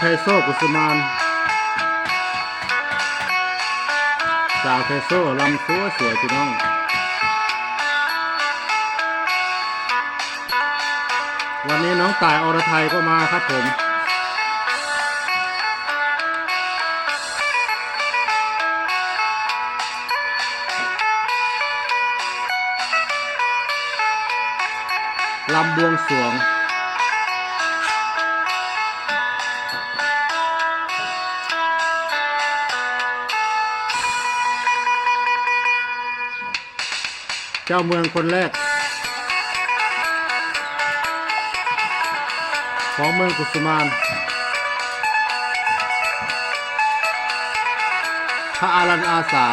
ไทโซกุสมานสาวไทโซลำซัวสวยพี่น้องวันนี้น้องต่ายอรไทยก็มาครับผม ลำบวงสวง เจ้าเมืองคนแรก ของเมืองกุสุมาน พระอารันอาสา